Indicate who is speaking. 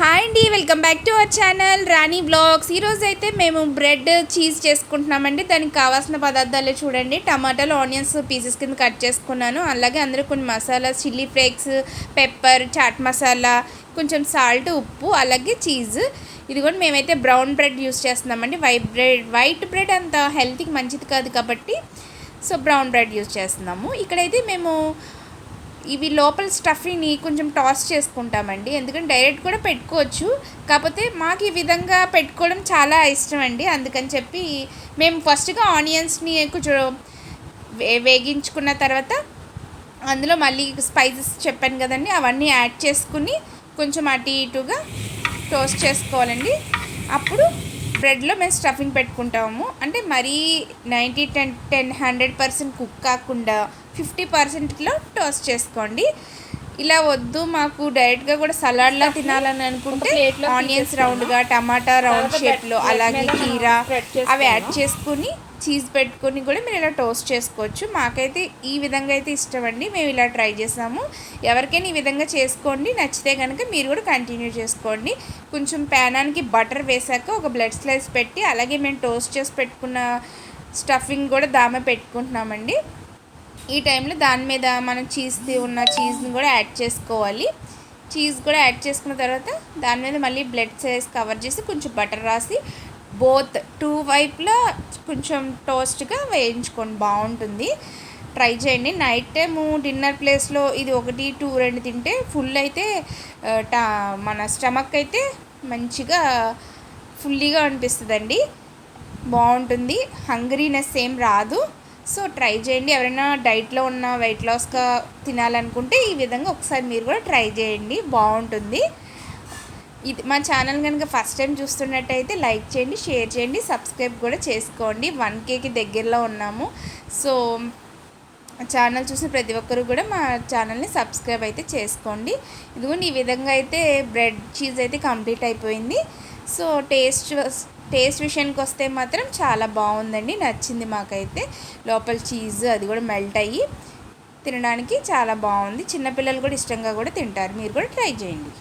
Speaker 1: Hi అండి welcome back to our channel Rani blogs. ఈరోజు అయితే మేము బ్రెడ్ చీజ్ చేసుకుంటున్నామండి. దానికి కావాల్సిన పదార్థాలు చూడండి. టమాటాలు ఆనియన్స్ పీసెస్ కింద కట్ చేసుకున్నాను. అలాగే అందరూ కొన్ని masala chilli flakes pepper chaat masala కొంచెం సాల్ట్ ఉప్పు అలాగే చీజ్. ఇది కూడా మేమైతే బ్రౌన్ బ్రెడ్ యూస్ చేస్తున్నామండి. వైట్ బ్రెడ్ వైట్ బ్రెడ్ అంత హెల్త్కి మంచిది కాదు కాబట్టి సో బ్రౌన్ బ్రెడ్ యూస్ చేస్తున్నాము. ఇక్కడైతే మేము ఇవి లోపల స్టఫీని కొంచెం టాస్ చేసుకుంటామండి. ఎందుకంటే డైరెక్ట్ కూడా పెట్టుకోవచ్చు. కాకపోతే మాకు ఈ విధంగా పెట్టుకోవడం చాలా ఇష్టం అండి అందుకని చెప్పి మేము ఫస్ట్గా ఆనియన్స్ని కొంచెం వే వేగించుకున్న తర్వాత అందులో మళ్ళీ స్పైసెస్ చెప్పాను కదండి. అవన్నీ యాడ్ చేసుకుని కొంచెం అటు ఇటుగా టోస్ట్ చేసుకోవాలండి. అప్పుడు బ్రెడ్లో మేము స్టఫింగ్ పెట్టుకుంటాము. అంటే మరీ ninety ten ten hundred percent cook కాకుండా ఫిఫ్టీ పర్సెంట్లో టోస్ట్ చేసుకోండి. ఇలా వద్దు మాకు డైరెక్ట్గా కూడా సలాడ్లా తినాలని అనుకుంటే ఆనియన్స్ రౌండ్గా టమాటా రౌండ్ షేప్లో అలాగే కీరా అవి యాడ్ చేసుకుని చీజ్ పెట్టుకొని కూడా మీరు ఇలా టోస్ట్ చేసుకోవచ్చు. మాకైతే ఈ విధంగా అయితే ఇష్టం అండి మేము ఇలా ట్రై చేసాము. ఎవరికైనా ఈ విధంగా చేసుకోండి. నచ్చితే కనుక మీరు కూడా కంటిన్యూ చేసుకోండి. కొంచెం ప్యానానికి బటర్ వేసాక ఒక బ్లడ్ స్లైస్ పెట్టి అలాగే మేము టోస్ట్ చేసి పెట్టుకున్న స్టఫింగ్ కూడా దామే పెట్టుకుంటున్నామండి. ఈ టైంలో దాని మీద మనం చీజ్ ఉన్న చీజ్ని కూడా యాడ్ చేసుకోవాలి. చీజ్ కూడా యాడ్ చేసుకున్న తర్వాత దాని మీద మళ్ళీ బ్లడ్ సైజ్ కవర్ చేసి కొంచెం బటర్ రాసి బోత్ టూ వైపులా కొంచెం టోస్ట్గా వేయించుకోండి. బాగుంటుంది. ట్రై చేయండి. నైట్ టైము డిన్నర్ ప్లేస్లో ఇది ఒకటి టూ రెండు తింటే ఫుల్ అయితే టా మన స్టమక్ అయితే మంచిగా ఫుల్లీగా అనిపిస్తుందండి. బాగుంటుంది. హంగ్రీనెస్ ఏం రాదు. సో ట్రై చేయండి. ఎవరైనా డైట్లో ఉన్న వెయిట్ లాస్గా తినాలనుకుంటే ఈ విధంగా ఒకసారి మీరు కూడా ట్రై చేయండి. బాగుంటుంది. ఇది మా ఛానల్ కనుక ఫస్ట్ టైం చూస్తున్నట్టయితే లైక్ చేయండి షేర్ చేయండి సబ్స్క్రైబ్ కూడా చేసుకోండి. వన్ కేకి దగ్గరలో ఉన్నాము. సో ఛానల్ చూసిన ప్రతి ఒక్కరు కూడా మా ఛానల్ని సబ్స్క్రైబ్ అయితే చేసుకోండి. ఇదిగోండి ఈ విధంగా అయితే బ్రెడ్ చీజ్ అయితే కంప్లీట్ అయిపోయింది. సో టేస్ట్ టేస్ట్ విషయానికి వస్తే మాత్రం చాలా బాగుందండి. నచ్చింది మాకైతే. లోపల చీజ్ అది కూడా మెల్ట్ అయ్యి తినడానికి చాలా బాగుంది. చిన్నపిల్లలు కూడా ఇష్టంగా కూడా తింటారు. మీరు కూడా ట్రై చేయండి.